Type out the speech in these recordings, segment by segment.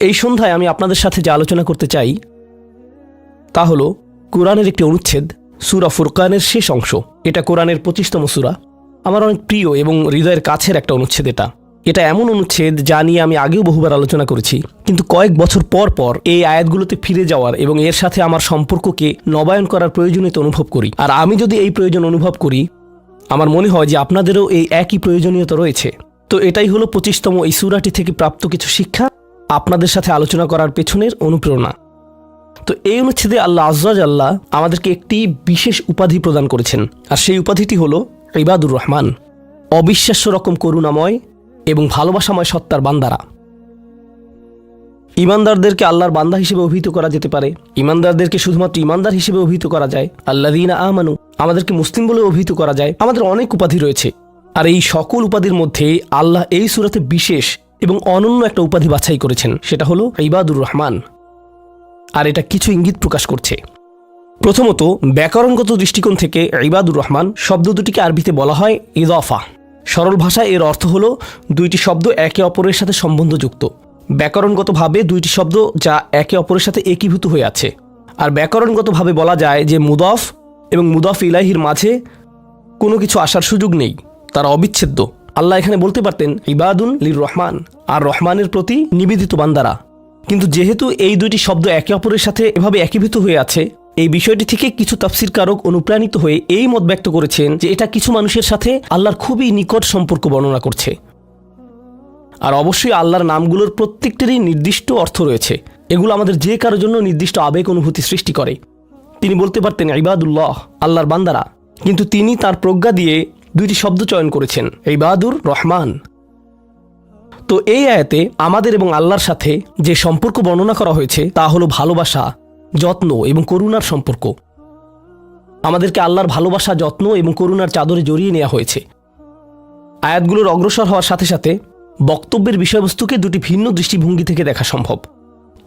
এই সন্ধ্যায় আমি আপনাদের সাথে যে আলোচনা করতে চাই, তা হলো কোরআনের একটি অনুচ্ছেদ, সুরা ফুরকানের শেষ অংশ। এটা কোরআনের পঁচিশতম সুরা। আমার অনেক প্রিয় এবং হৃদয়ের কাছের একটা অনুচ্ছেদ এটা। এটা এমন অনুচ্ছেদ যা নিয়ে আমি আগেও বহুবার আলোচনা করেছি। কিন্তু কয়েক বছর পর পর এই আয়াতগুলোতে ফিরে যাওয়ার এবং এর সাথে আমার সম্পর্ককে নবায়ন করার প্রয়োজনীয়তা অনুভব করি। আর আমি যদি এই প্রয়োজন অনুভব করি, আমার মনে হয় যে আপনাদেরও এই একই প্রয়োজনীয়তা রয়েছে। তো এটাই হলো পঁচিশতম এই সুরাটি থেকে প্রাপ্ত কিছু শিক্ষা। আপনাদের সাথে আলোচনা করার পেছনের অনুপ্রেরণা। তো এই অনুচ্ছেদে আল্লাহ আজ্জাজ আল্লাহ আমাদেরকে একটি বিশেষ উপাধি প্রদান করেছেন, আর সেই উপাধিটি হলো ইবাদুর রহমান, অবিশ্বাস্য রকম করুণাময় এবং ভালোবাসাময় সত্তার বান্দারা। ইমানদারদেরকে আল্লাহর বান্দা হিসেবে অভিহিত করা যেতে পারে। ইমানদারদেরকে শুধুমাত্র ইমানদার হিসেবে অভিহিত করা যায়। আল্লাদিনা আমানু, আমাদেরকে মুসলিম বলে অভিহিত করা যায়। আমাদের অনেক উপাধি রয়েছে। আর এই সকল উপাধির মধ্যে আল্লাহ এই সুরাতে বিশেষ এবং অনন্য একটা উপাধি বাছাই করেছেন, সেটা হলো ইবাদুর রহমান। আর এটা কিছু ইঙ্গিত প্রকাশ করছে। প্রথমত, ব্যাকরণগত দৃষ্টিকোণ থেকে ইবাদুর রহমান শব্দ দুটিকে আরবিতে বলা হয় ইদফা সরল ভাষায় এর অর্থ হলো দুইটি শব্দ একে অপরের সাথে সম্বন্ধযুক্ত। ব্যাকরণগতভাবে দুইটি শব্দ যা একে অপরের সাথে একীভূত হয়ে আছে। আর ব্যাকরণগতভাবে বলা যায় যে মুদফ এবং মুদফ ইলাহির মাঝে কোনো কিছু আসার সুযোগ নেই, তারা অবিচ্ছেদ্য। আল্লাহ এখানে বলতে পারতেন, ইবাদুন লির রহমান আর রহমানের প্রতি নিবেদিত বান্দারা। কিন্তু যেহেতু এই দুইটি শব্দ একে অপরের সাথে এভাবে একীভূত হয়ে আছে, এই বিষয়টি থেকে কিছু তাফসির কারক অনুপ্রাণিত হয়ে এই মত ব্যক্ত করেছেন যে এটা কিছু মানুষের সাথে আল্লাহর খুবই নিকট সম্পর্ক বর্ণনা করছে। আর অবশ্যই আল্লাহর নামগুলোর প্রত্যেকটিরই নির্দিষ্ট অর্থ রয়েছে। এগুলো আমাদের যে কারোর জন্য নির্দিষ্ট আবেগ অনুভূতি সৃষ্টি করে। তিনি বলতে পারতেন, ইবাদুল্লাহ আল্লাহর বান্দারা। কিন্তু তিনি তার প্রজ্ঞা দিয়ে দুইটি শব্দ চয়ন করেছেন এই বাহাদুর রহমান। তো এই আয়াতে আমাদের এবং আল্লাহর সাথে যে সম্পর্ক বর্ণনা করা হয়েছে, তা হলো ভালোবাসা, যত্ন এবং করুণার সম্পর্ক। আমাদেরকে আল্লাহর ভালোবাসা, যত্ন এবং করুণার চাদরে জড়িয়ে নেওয়া হয়েছে। আয়াতগুলোর অগ্রসর হওয়ার সাথে সাথে বক্তব্যের বিষয়বস্তুকে দুটি ভিন্ন দৃষ্টিভঙ্গি থেকে দেখা সম্ভব।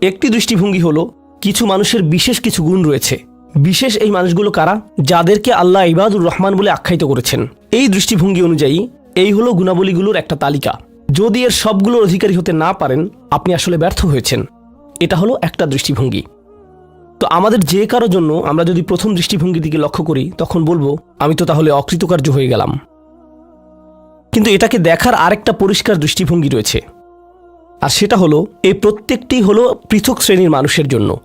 একটি দৃষ্টিভঙ্গি হলো, কিছু মানুষের বিশেষ কিছু গুণ রয়েছে। বিশেষ এই মানুষগুলো কারা? যাদেরকে আল্লাহ ইবাদুর রহমান বলে আখ্যায়িত করেছেন। এই দৃষ্টিভঙ্গি অনুযায়ী, এই হলো গুণাবলীগুলোর একটা তালিকা। যদি এর সবগুলোর অধিকারী হতে না পারেন, আপনি আসলে ব্যর্থ হয়েছেন। এটা হলো একটা দৃষ্টিভঙ্গি। তো আমাদের যে কারও জন্য আমরা যদি প্রথম দৃষ্টিভঙ্গির দিকে লক্ষ্য করি, তখন বলব, আমি তো তাহলে অকৃতকার্য হয়ে গেলাম। কিন্তু এটাকে দেখার আরেকটা পরিষ্কার দৃষ্টিভঙ্গি রয়েছে। আর সেটা হলো এই প্রত্যেকটি হলো পৃথক শ্রেণির মানুষের জন্য।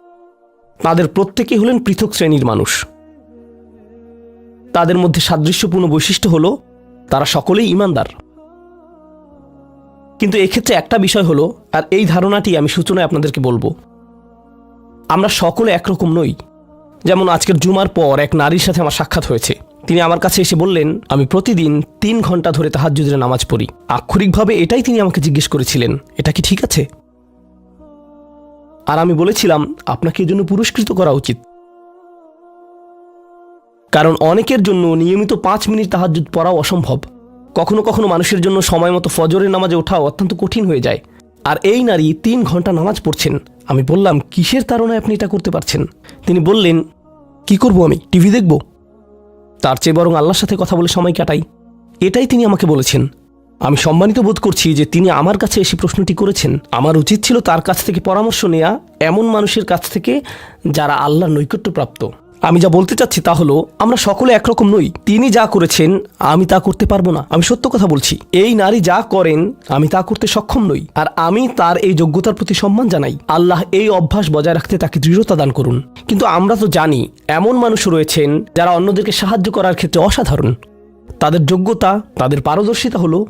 তাদের প্রত্যেকেই হলেন পৃথক শ্রেণির মানুষ। তাদের মধ্যে সাদৃশ্যপূর্ণ বৈশিষ্ট্য হলো, তারা সকলেই ইমানদার। কিন্তু এক্ষেত্রে একটা বিষয় হলো, আর এই ধারণাটি আমি সূচনায় আপনাদেরকে বলব। আমরা সকলে একরকম নই। যেমন আজকের জুমার পর এক নারীর সাথে আমার সাক্ষাৎ হয়েছে। তিনি আমার কাছে এসে বললেন, আমি প্রতিদিন তিন ঘণ্টা ধরে তাহাজ্জুদের নামাজ পড়ি। আক্ষরিকভাবে এটাই তিনি আমাকে জিজ্ঞেস করেছিলেন, এটা কি ঠিক আছে? আর আমি বলেছিলাম, আপনাকে এজন্য পুরস্কৃত করা উচিত। কারণ অনেকের জন্য নিয়মিত পাঁচ মিনিট তাহাজ্জুদ পড়াও অসম্ভব। কখনো কখনো মানুষের জন্য সময় মতো ফজরের নামাজে ওঠাও অত্যন্ত কঠিন হয়ে যায়। আর এই নারী তিন ঘণ্টা নামাজ পড়ছেন। আমি বললাম, কিসের তারণায় আপনি এটা করতে পারছেন? তিনি বললেন, কি করব আমি? টিভি দেখব? তার চেয়ে বরং আল্লাহর সাথে কথা বলে সময় কাটাই। এটাই তিনি আমাকে বলেছেন। আমি সম্মানিত বোধ করছি যে তিনি আমার কাছে এসে প্রশ্নটি করেছেন। আমার উচিত ছিল তার কাছ থেকে পরামর্শ নেয়া এমন মানুষের কাছ থেকে যারা আল্লাহর নৈকট্যপ্রাপ্ত। আমি যা বলতে চাচ্ছি তা হলো, আমরা সকলে একরকম নই। তিনি যা করেছেন, আমি তা করতে পারব না। আমি সত্য কথা বলছি। এই নারী যা করেন, আমি তা করতে সক্ষম নই। আর আমি তার এই যোগ্যতার প্রতি সম্মান জানাই। আল্লাহ এই অভ্যাস বজায় রাখতে তাকে দৃঢ়তা দান করুন। কিন্তু আমরা তো জানি, এমন মানুষ রয়েছেন যারা অন্যদেরকে সাহায্য করার ক্ষেত্রে অসাধারণ। তাদের যোগ্যতা, তাদের পারদর্শিতা হলো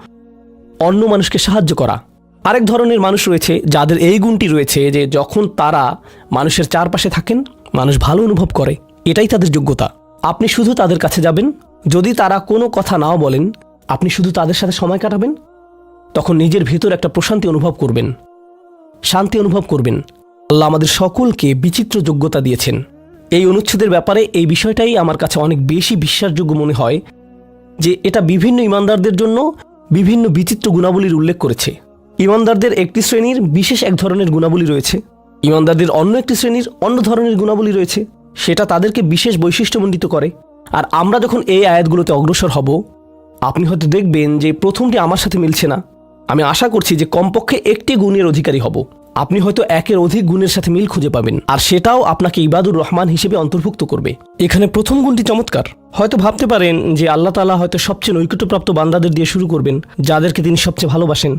অন্য মানুষকে সাহায্য করা। আরেক ধরনের মানুষ রয়েছে যাদের এই গুণটি রয়েছে যে যখন তারা মানুষের চারপাশে থাকেন, মানুষ ভালো অনুভব করে। এটাই তাদের যোগ্যতা। আপনি শুধু তাদের কাছে যাবেন। যদি তারা কোনো কথা নাও বলেন, আপনি শুধু তাদের সাথে সময় কাটাবেন, তখন নিজের ভেতর একটা প্রশান্তি অনুভব করবেন। শান্তি অনুভব করবেন। আল্লাহ আমাদের সকলকে বিচিত্র যোগ্যতা দিয়েছেন। এই অনুচ্ছেদের ব্যাপারে এই বিষয়টাই আমার কাছে অনেক বেশি বিশ্বাসযোগ্য মনে হয় যে এটা বিভিন্ন ইমানদারদের জন্য বিভিন্ন বিচিত্র গুণাবলীর উল্লেখ করেছে। ইমানদারদের একটি শ্রেণির বিশেষ এক ধরনের গুণাবলী রয়েছে। ইমানদারদের অন্য একটি শ্রেণির অন্য ধরনের গুণাবলী রয়েছে। সেটা তাদেরকে বিশেষ বৈশিষ্ট্যমণ্ডিত করে। আর আমরা যখন এই আয়াতগুলোতে অগ্রসর হব, আপনি হয়তো দেখবেন যে প্রথমটি আমার সাথে মিলছে না। আমি আশা করছি যে কমপক্ষে একটি গুণের অধিকারী হব। আপনি হয়তো একের অধিক গুণের সাথে মিল খুঁজে পাবেন, আর সেটাও আপনাকে ইবাদুর রহমান হিসেবে অন্তর্ভুক্ত করবে। এখানে প্রথম গুণটি চমৎকার। হয়তো ভাবতে পারেন যে আল্লাহ তালা হয়তো সবচেয়ে নৈকট্যপ্রাপ্ত বান্দাদের দিয়ে শুরু করবেন, যাদেরকে তিনি সবচেয়ে ভালোবাসেন।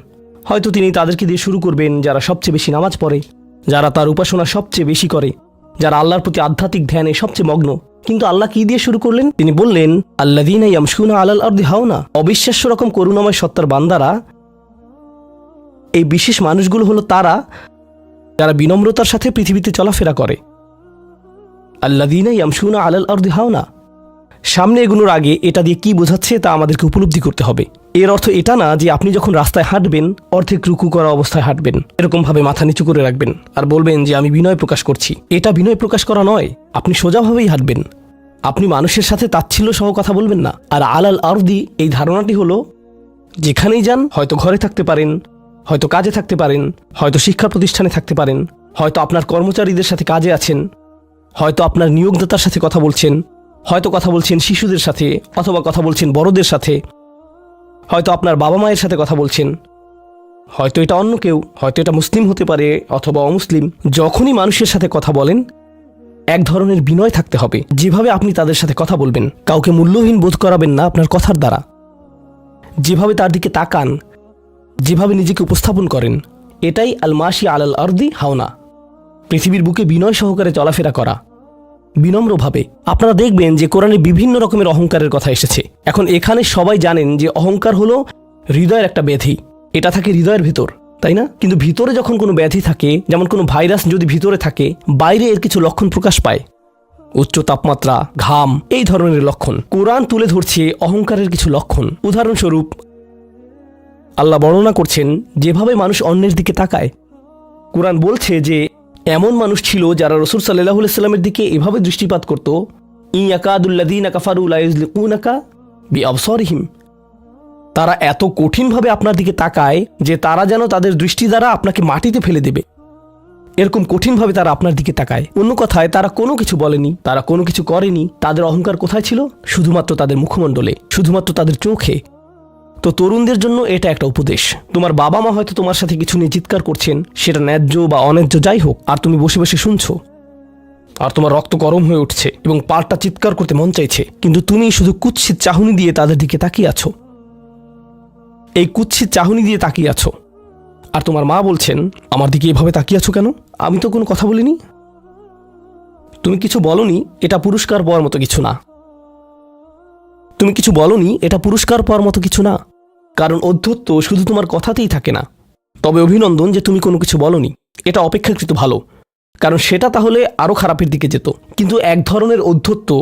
হয়তো তিনি তাদেরকে দিয়ে শুরু করবেন যারা সবচেয়ে বেশি নামাজ পড়ে, যারা তার উপাসনা সবচেয়ে বেশি করে, যারা আল্লাহর প্রতি আধ্যাত্মিক ধ্যানে সবচেয়ে মগ্ন। কিন্তু আল্লাহ কি দিয়ে শুরু করলেন? তিনি বললেন আল্লাদিনা ইয়ামশুনা আলাল আরদি হাওনা। অবিশ্বাস্য রকম করুণাময় সত্তার বান্দারা এই বিশেষ মানুষগুলো হলো তারা যারা বিনম্রতার সাথে পৃথিবীতে চলাফেরা করে। আল্লাদিনা ইয়ামশুনা আলাল আরদি হাওনা। সামনে এগুলোর আগে এটা দিয়ে কি বোঝাচ্ছে তা আমাদেরকে উপলব্ধি করতে হবে। এর অর্থ এটা না যে আপনি যখন রাস্তায় হাঁটবেন, অর্ধেক রুকু করা অবস্থায় হাঁটবেন। এরকমভাবে মাথা নিচু করে রাখবেন আর বলবেন যে, আমি বিনয় প্রকাশ করছি। এটা বিনয় প্রকাশ করা নয়। আপনি সোজাভাবেই হাঁটবেন। আপনি মানুষের সাথে তাচ্ছিল্য সহ কথা বলবেন না। আর আলাল আরদি, এই ধারণাটি হলো, যেখানেই যান, হয়তো ঘরে থাকতে পারেন হয়তো কাজে থাকতে পারেন, হয়তো শিক্ষা প্রতিষ্ঠানে থাকতে পারেন, হয়তো আপনার কর্মচারীদের সাথে কাজে আছেন, হয়তো আপনার নিয়োগদাতার সাথে কথা বলছেন, হয়তো কথা বলছেন শিশুদের সাথে অথবা কথা বলছেন বড়দের সাথে, হয়তো আপনার বাবা মায়ের সাথে কথা বলছেন। হয়তো এটা অন্য কেউ, হয়তো এটা মুসলিম হতে পারে অথবা অমুসলিম, যখনই মানুষের সাথে কথা বলেন, এক ধরনের বিনয় থাকতে হবে। যেভাবে আপনি তাদের সাথে কথা বলবেন, কাউকে মূল্যহীন বোধ করাবেন না আপনার কথার দ্বারা। যেভাবে তার দিকে তাকান যেভাবে নিজেকে উপস্থাপন করেন, এটাই আলমাসি আলাল আরদি হাওনা। পৃথিবীর বুকে বিনয় সহকারে চলাফেরা করা। বিনম্রভাবে, আপনারা দেখবেন যে কোরআনে বিভিন্ন রকমের অহংকারের কথা এসেছে। এখন এখানে সবাই জানেন যে অহংকার হলো হৃদয়ের একটা ব্যাধি। এটা থাকে হৃদয়ের ভিতর, তাই না? কিন্তু ভিতরে যখন কোনো ব্যাধি থাকে, যেমন কোনো ভাইরাস যদি ভিতরে থাকে, বাইরে এর কিছু লক্ষণ প্রকাশ পায়। উচ্চ তাপমাত্রা, ঘাম, এই ধরনের লক্ষণ। কোরআন তুলে ধরছে অহংকারের কিছু লক্ষণ। উদাহরণস্বরূপ আল্লাহ বর্ণনা করছেন, যেভাবে মানুষ অন্যের দিকে তাকায়। কোরআন বলছে যে, এমন মানুষ ছিল যারা রসুল সাল্লাহ সাল্লামের দিকে এভাবে দৃষ্টিপাত করত ই ইয়াকাদুল্লাদিন কাফারুলাকা বি আবসরহিম তারা এত কঠিনভাবে আপনার দিকে তাকায় যে তারা যেন তাদের দৃষ্টি দ্বারা আপনাকে মাটিতে ফেলে দেবে। এরকম কঠিনভাবে তারা আপনার দিকে তাকায়। অন্য কথায়, তারা কোনো কিছু বলেনি, তারা কোনো কিছু করেনি। তাদের অহংকার কোথায় ছিল? শুধুমাত্র তাদের মুখমণ্ডলে, শুধুমাত্র তাদের চোখে। তো তরুণদের জন্য এটা একটা উপদেশ। তোমার বাবা মা হয়তো তোমার সাথে কিছু নিয়ে চিৎকার করছেন, সেটা ন্যায্য বা অন্যায্য যাই হোক, আর তুমি বসে বসে শুনছো। আর তোমার রক্ত গরম হয়ে উঠছে এবং পাল্টা চিৎকার করতে মন চাইছে, কিন্তু তুমি শুধু কুৎসিত চাহনি দিয়ে তাদের দিকে তাকিয়ে আছো। এই কুৎসিত চাহনি দিয়ে তাকিয়ে আছো। আর তোমার মা বলছেন, আমার দিকে এভাবে তাকিয়ে আছো কেন? আমি তো কোনো কথা বলিনি। তুমি কিছু বলনি, এটা পুরস্কার পাওয়ার মতো কিছু না। তুমি কিছু বলনি, এটা পুরস্কার পাওয়ার মতো কিছু না। কারণ অধ্যত্ত শুধু তোমার কথাতেই থাকে না। তবে অভিনন্দন যে তুমি কোনো কিছু বলনি। এটা অপেক্ষাকৃত ভালো। কারণ সেটা তাহলে আরও খারাপের দিকে যেত। কিন্তু এক ধরনের অধ্যত্ত,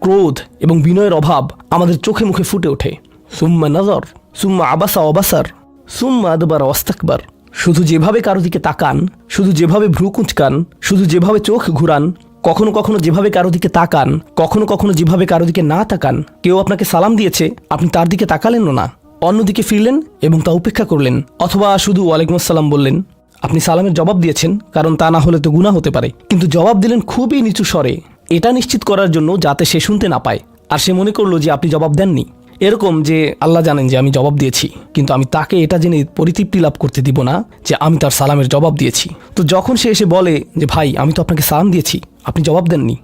ক্রোধ এবং বিনয়ের অভাব আমাদের চোখে মুখে ফুটে ওঠে। সুম্মা নজর, সুম্মা আবাসা অবাসার, সুম্মা আদবার অস্তাকবার। শুধু যেভাবে কারও দিকে তাকান, শুধু যেভাবে ভ্রু কুঁচকান, শুধু যেভাবে চোখ ঘুরান, কখনো কখনো যেভাবে কারও দিকে তাকান, কখনো কখনো যেভাবে কারও দিকে না তাকান, কেউ আপনাকে সালাম দিয়েছে, আপনি তার দিকে তাকালেন না। অন্যদিকে ফিরলেন এবং তা উপেক্ষা করলেন, অথবা শুধু ওয়ালাইকুম আসসালাম বললেন, আপনি সালামের জবাব দিয়েছেন, কারণ তা না হলে তো গুণা হতে পারে। কিন্তু জবাব দিলেন খুবই নিচু স্বরে, এটা নিশ্চিত করার জন্য যাতে সে শুনতে না পায়। আর সে মনে করল যে আপনি জবাব দেননি। এরকম যে আল্লাহ জানেন যে আমি জবাব দিয়েছি, কিন্তু আমি তাকে এটা জেনে পরিতৃপ্তি লাভ করতে দিব না যে আমি তার সালামের জবাব দিয়েছি। তো যখন সে এসে বলে যে, ভাই, আমি তো আপনাকে সালাম দিয়েছি, আপনি জবাব দেননি?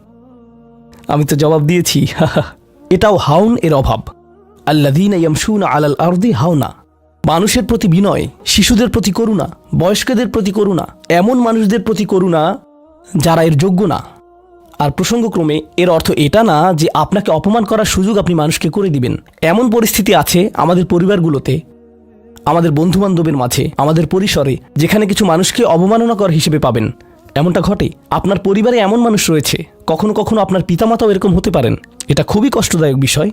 আমি তো জবাব দিয়েছি এটাও হাউন এর অভাব। আল্লাদিন ইয়ামশুন আলাল আরদি হাওনা। মানুষের প্রতি বিনয়, শিশুদের প্রতি করুণা, বয়স্কদের প্রতি করুণা, এমন মানুষদের প্রতি করুণা যারা এর যোগ্য না। আর প্রসঙ্গক্রমে এর অর্থ এটা না যে আপনাকে অপমান করার সুযোগ আপনি মানুষকে করে দিবেন। এমন পরিস্থিতি আছে আমাদের পরিবারগুলোতে, আমাদের বন্ধুবান্ধবের মাঝে, আমাদের পরিসরে, যেখানে কিছু মানুষকে অবমাননাকর হিসেবে পাবেন। এমনটা ঘটে, আপনার পরিবারে এমন মানুষ রয়েছে, কখনো কখনো আপনার পিতামাতাও এরকম হতে পারেন। এটা খুবই কষ্টদায়ক বিষয়।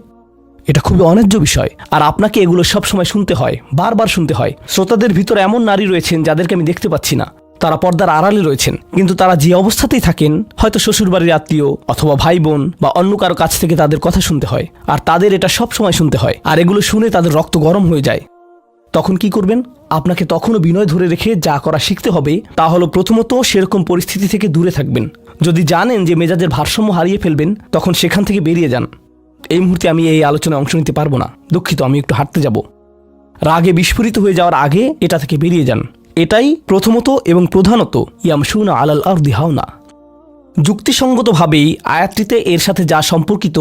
এটা খুবই অন্যায্য বিষয়। আর আপনাকে এগুলো সব সময় শুনতে হয়, বারবার শুনতে হয়। শ্রোতাদের ভিতর এমন নারী রয়েছেন যাদেরকে আমি দেখতে পাচ্ছি না। তারা পর্দার আড়ালে রয়েছেন। কিন্তু তারা যে অবস্থাতেই থাকেন, হয়তো শ্বশুরবাড়ির আত্মীয় অথবা ভাই বোন বা অন্য কারও কাছ থেকে তাদের কথা শুনতে হয়। আর তাদের এটা সব সময় শুনতে হয়। আর এগুলো শুনে তাদের রক্ত গরম হয়ে যায়। তখন কি করবেন? আপনাকে তখনও বিনয় ধরে রেখে যা করা শিখতে হবে, তা হলো প্রথমত সেরকম পরিস্থিতি থেকে দূরে থাকবেন। যদি জানেন যে মেজাজের ভারসাম্য হারিয়ে ফেলবেন, তখন সেখান থেকে বেরিয়ে যান। এই মুহূর্তে আমি এই আলোচনায় অংশ নিতে পারব না। দুঃখিত, আমি একটু হাঁটতে যাব। রাগে বিস্ফোরিত হয়ে যাওয়ার আগে এটা থেকে বেরিয়ে যান। এটাই প্রথমত এবং প্রধানত ইয়াম ইয়ামসুনা আলাল আর দিহাওনা যুক্তিসঙ্গতভাবেই আয়াতটিতে এর সাথে যা সম্পর্কিত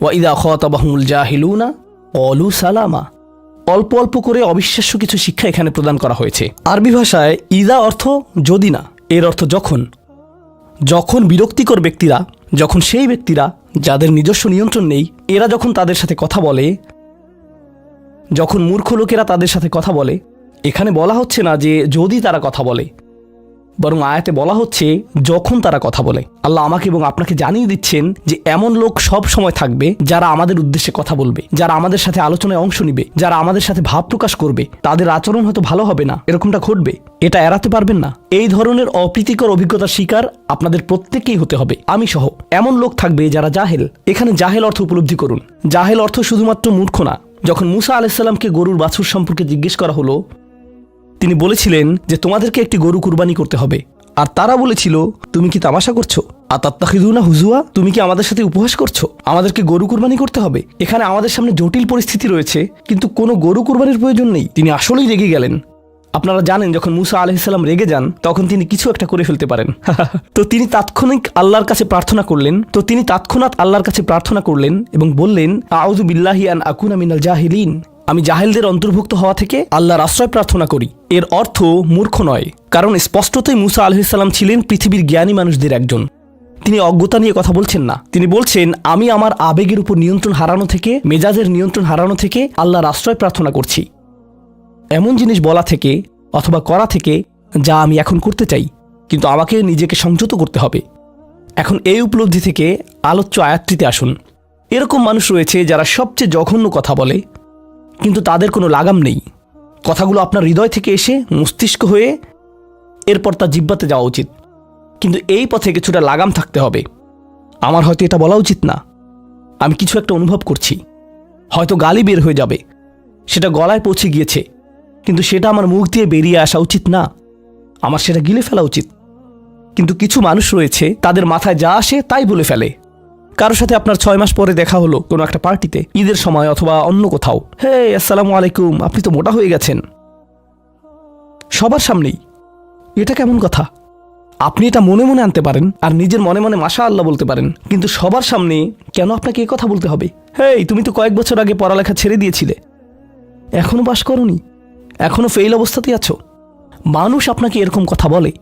ওয়াইদা খতাবাহুল জাহিলুনা অলু সালামা। অল্প অল্প করে অবিশ্বাস্য কিছু শিক্ষা এখানে প্রদান করা হয়েছে। আরবি ভাষায় ইদা অর্থ যদি না, এর অর্থ যখন। যখন বিরক্তিকর ব্যক্তিরা, যখন সেই ব্যক্তিরা যাদের নিজস্ব নিয়ন্ত্রণ নেই, এরা যখন তাদের সাথে কথা বলে, যখন মূর্খ লোকেরা তাদের সাথে কথা বলে, এখানে বলা হচ্ছে না যে যদি তারা কথা বলে। বরং আয়াতে বলা হচ্ছে, যখন তারা কথা বলে। আল্লাহ আমাকে এবং আপনাকে জানিয়ে দিচ্ছেন যে এমন লোক সব সময় থাকবে যারা আমাদের উদ্দেশ্যে কথা বলবে, যারা আমাদের সাথে আলোচনায় অংশ নিবে, যারা আমাদের সাথে ভাব প্রকাশ করবে। তাদের আচরণ হয়তো ভালো হবে না, এরকমটা ঘটবে। এটা এড়াতে পারবেন না। এই ধরনের অপ্রীতিকর অভিজ্ঞতার শিকার আপনাদের প্রত্যেকেই হতে হবে, আমি সহ। এমন লোক থাকবে যারা জাহেল। এখানে জাহেল অর্থ উপলব্ধি করুন। জাহেল অর্থ শুধুমাত্র মূর্খ না। যখন মুসা আলাইসাল্লামকে গরুর বাছুর সম্পর্কে জিজ্ঞেস করা হলো তিনি বলেছিলেন যে তোমাদেরকে একটি গরু কুরবানি করতে হবে। আর তারা বলেছিল, তুমি কি তামাশা করছ? আতাত্তাখিদুনা হুজুয়া? তুমি কি আমাদের সাথে উপহাস করছ? আমাদেরকে গরু কুরবানি করতে হবে। এখানে আমাদের সামনে জটিল পরিস্থিতি রয়েছে, কিন্তু কোনো গরু কুরবানির প্রয়োজন নেই। তিনি আসলেই রেগে গেলেন। আপনারা জানেন, যখন মুসা আলহিসাল্লাম রেগে যান, তখন তিনি কিছু একটা করে ফেলতে পারেন। তো তিনি তাৎক্ষণিক আল্লাহর কাছে প্রার্থনা করলেন। তো তিনি তৎক্ষণাৎ আল্লাহর কাছে প্রার্থনা করলেন এবং বললেন, আউযু বিল্লাহি আন আকুনা মিনাল জাহিলিন। আমি জাহেলদের অন্তর্ভুক্ত হওয়া থেকে আল্লাহর আশ্রয় প্রার্থনা করি। এর অর্থ মূর্খ নয়, কারণ স্পষ্টতই মুসা আলহিসাল্লাম ছিলেন পৃথিবীর জ্ঞানী মানুষদের একজন। তিনি অজ্ঞতা নিয়ে কথা বলছেন না। তিনি বলছেন, আমি আমার আবেগের উপর নিয়ন্ত্রণ হারানো থেকে, মেজাজের নিয়ন্ত্রণ হারানো থেকে আল্লাহর আশ্রয় প্রার্থনা করছি। এমন জিনিস বলা থেকে অথবা করা থেকে যা আমি এখন করতে চাই, কিন্তু আমাকে নিজেকে সংযত করতে হবে। এখন এই উপলব্ধি থেকে আলোচ্য আয়াতটিতে আসুন। এরকম মানুষ রয়েছে যারা সবচেয়ে জঘন্য কথা বলে কিন্তু তাদের কোনো লাগাম নেই। কথাগুলো আপনার হৃদয় থেকে এসে মস্তিষ্ক হয়ে এরপর তার জিব্বাতে যাওয়া উচিত। কিন্তু এই পথে কিছুটা লাগাম থাকতে হবে। আমার হয়তো এটা বলা উচিত না। আমি কিছু একটা অনুভব করছি। হয়তো গালি বের হয়ে যাবে। সেটা গলায় পৌঁছে গিয়েছে। কিন্তু সেটা আমার মুখ দিয়ে বেরিয়ে আসা উচিত না। আমার সেটা গিলে ফেলা উচিত। কিন্তু কিছু মানুষ রয়েছে, তাদের মাথায় যা আসে তাই বলে ফেলে। কারোর সাথে আপনার ছয় মাস পরে দেখা হলো কোনো একটা পার্টিতে, ঈদের সময় অথবা অন্য কোথাও। হে আসসালামু আলাইকুম, আপনি তো মোটা হয়ে গেছেন। সবার সামনেই, এটা কেমন কথা? আপনি এটা মনে মনে আনতে পারেন আর নিজের মনে মনে মাশা আল্লাহ বলতে পারেন, কিন্তু সবার সামনে কেন আপনাকে এ কথা বলতে হবে? হেই, তুমি তো কয়েক বছর আগে পড়ালেখা ছেড়ে দিয়েছিলে। এখনও বাস করনি? এখনও ফেইল অবস্থাতেই আছো? মানুষ আপনাকে এরকম কথা বলে।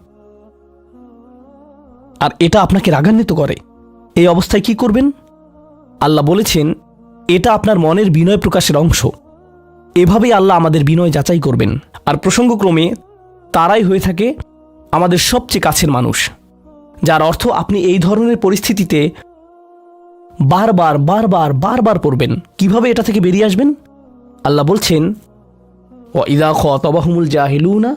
আর এটা আপনাকে রাগান্বিত করে। এই অবস্থায় কি করবেন? আল্লাহ বলেছেন, এটা আপনার মনের বিনয় প্রকাশের অংশ। এভাবেই আল্লাহ আমাদের বিনয় যাচাই করবেন। আর প্রসঙ্গক্রমে, তারাই হয়ে থাকে আমাদের সবচেয়ে কাছের মানুষ, যার অর্থ আপনি এই ধরনের পরিস্থিতিতে বারবার বারবার বারবার পড়বেন। কীভাবে এটা থেকে বেরিয়ে আসবেন? আল্লাহ বলছেন ও ইদা খতবাহুমুল জাহিলুনা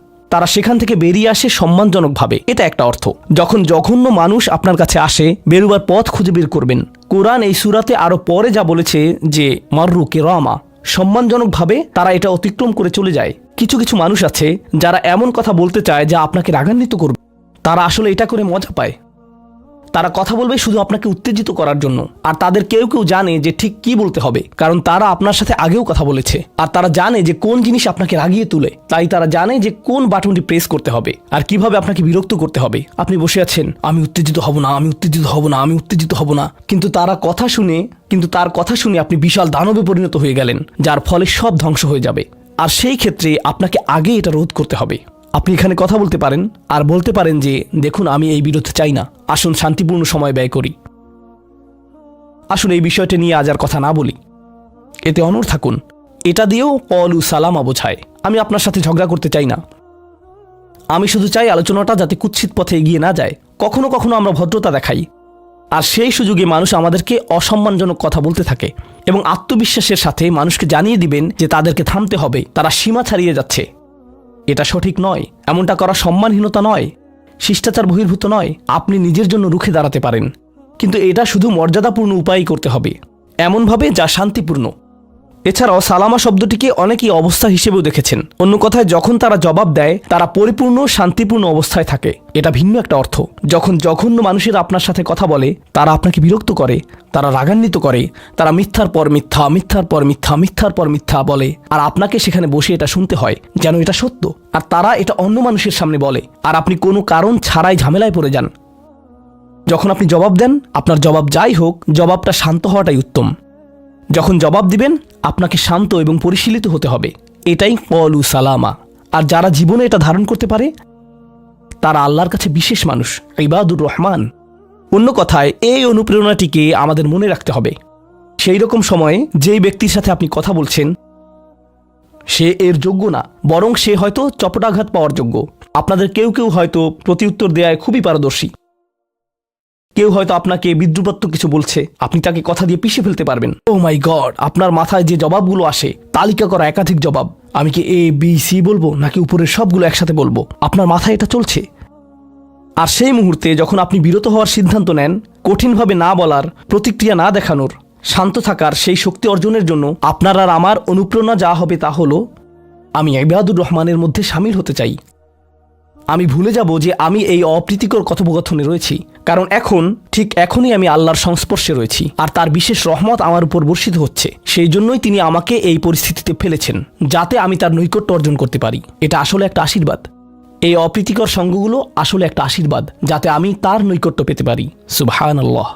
তারা সেখান থেকে বেরিয়ে আসে সম্মানজনকভাবে। এটা একটা অর্থ। যখন জঘন্য মানুষ আপনার কাছে আসে, বেরুবার পথ খুঁজে বের করবেন। কোরআন এই সুরাতে আরও পরে যা বলেছে যে, মাররু কে রমা সম্মানজনকভাবে তারা এটা অতিক্রম করে চলে যায়। কিছু কিছু মানুষ আছে যারা এমন কথা বলতে চায় যা আপনাকে রাগান্বিত করবে। তারা আসলে এটা করে মজা পায়। তারা কথা বলবে শুধু আপনাকে উত্তেজিত করার জন্য। আর তাদের কেউ কেউ জানে যে ঠিক কি বলতে হবে, কারণ তারা আপনার সাথে আগেও কথা বলেছে। আর তারা জানে যে কোন জিনিস আপনাকে রাগিয়ে তুলে, তাই তারা জানে যে কোন বাটনটি প্রেস করতে হবে, আর কীভাবে আপনাকে বিরক্ত করতে হবে। আপনি বসে আছেন, আমি উত্তেজিত হব না, আমি উত্তেজিত হব না, আমি উত্তেজিত হব না। কিন্তু তারা কথা শুনে, কিন্তু তার কথা শুনে আপনি বিশাল দানবে পরিণত হয়ে গেলেন, যার ফলে সব ধ্বংস হয়ে যাবে। আর সেই ক্ষেত্রে আপনাকে আগে এটা রোধ করতে হবে। আপনি এখানে কথা বলতে পারেন আর বলতে পারেন যে, দেখুন, আমি এই বিরোধ চাই না। আসুন শান্তিপূর্ণ সময় ব্যয় করি। আসুন এই বিষয়টা নিয়ে আজ আর কথা না বলি। এতে অনর থাকুন। এটা দিয়েও অলু সালামা বোঝায় আমি আপনার সাথে ঝগড়া করতে চাই না। আমি শুধু চাই আলোচনাটা যাতে কুৎসিত পথে এগিয়ে না যায়। কখনো কখনো আমরা ভদ্রতা দেখাই। আর সেই সুযোগে মানুষ আমাদেরকে অসম্মানজনক কথা বলতে থাকে এবং আত্মবিশ্বাসের সাথে মানুষকে জানিয়ে দিবেন যে তাদেরকে থামতে হবে। তারা সীমা ছাড়িয়ে যাচ্ছে। এটা সঠিক নয়, এমনটা করা সম্মানহীনতা নয়, শিষ্টাচার বহির্ভূত নয়, আপনি নিজের জন্য রুখে দাঁড়াতে পারেন। কিন্তু এটা শুধু মর্যাদাপূর্ণ উপায়ই করতে হবে। এমনভাবে যা শান্তিপূর্ণ। এছাড়াও সালামা শব্দটিকে অনেকেই অবস্থা হিসেবেও দেখেছেন। অন্য কথায়, যখন তারা জবাব দেয়, তারা পরিপূর্ণ, শান্তিপূর্ণ অবস্থায় থাকে। এটা ভিন্ন একটা অর্থ। যখন জঘন্য মানুষের আপনার সাথে কথা বলে, তারা আপনাকে বিরক্ত করে, তারা রাগান্বিত করে, তারা মিথ্যার পর মিথ্যা, মিথ্যার পর মিথ্যা, মিথ্যার পর মিথ্যা বলে। আর আপনাকে সেখানে বসে এটা শুনতে হয়, যেন এটা সত্য। আর তারা এটা অন্য মানুষের সামনে বলে। আর আপনি কোনো কারণ ছাড়াই ঝামেলায় পড়ে যান। যখন আপনি জবাব দেন, আপনার জবাব যাই হোক, জবাবটা শান্ত হওয়াটাই উত্তম। যখন জবাব দিবেন, আপনাকে শান্ত এবং পরিশীলিত হতে হবে। এটাই কলু সালামা। আর যারা জীবনে এটা ধারণ করতে পারে, তারা আল্লাহর কাছে বিশেষ মানুষ, ইবাদুর রহমান। অন্য কথায়, এই অনুপ্রেরণাটিকে আমাদের মনে রাখতে হবে। সেই রকম সময়ে যেই ব্যক্তির সাথে আপনি কথা বলছেন, সে এর যোগ্য না, বরং সে হয়তো চপটাঘাত পাওয়ার যোগ্য। আপনাদের কেউ কেউ হয়তো প্রতিউত্তর দেয়ায় খুবই পারদর্শী। কেউ হয়তো আপনাকে বিদ্রুপাত্মক কিছু বলছে। আপনি তাকে কথা দিয়ে পিষে ফেলতে পারবেন। ও মাই গড আপনার মাথায় যে জবাবগুলো আসে, তালিকা করা একাধিক জবাব। আমি কি এ বি সি বলব, নাকি উপরের সবগুলো একসাথে বলব? আপনার মাথায় এটা চলছে। আর সেই মুহূর্তে যখন আপনি বিরত হওয়ার সিদ্ধান্ত নেন, কঠিনভাবে না বলার, প্রতিক্রিয়া না দেখানোর, শান্ত থাকার সেই শক্তি অর্জনের জন্য আপনার আর আমার অনুপ্রেরণা যা হবে তা হলো, আমি ইবাদুর রহমানের মধ্যে সামিল হতে চাই। আমি ভুলে যাব যে আমি এই অপ্রীতিকর কথোপকথনে রয়েছি। কারণ এখন, ঠিক এখনই আমি আল্লাহর সংস্পর্শে রয়েছি, আর তার বিশেষ রহমত আমার উপর বর্ষিত হচ্ছে। সেই জন্যই তিনি আমাকে এই পরিস্থিতিতে ফেলেছেন, যাতে আমি তার নৈকট্য অর্জন করতে পারি। এটা আসলে একটা আশীর্বাদ। এই অপ্রীতিকর সঙ্গগুলো আসলে একটা আশীর্বাদ, যাতে আমি তার নৈকট্য পেতে পারি। সুবহান আল্লাহ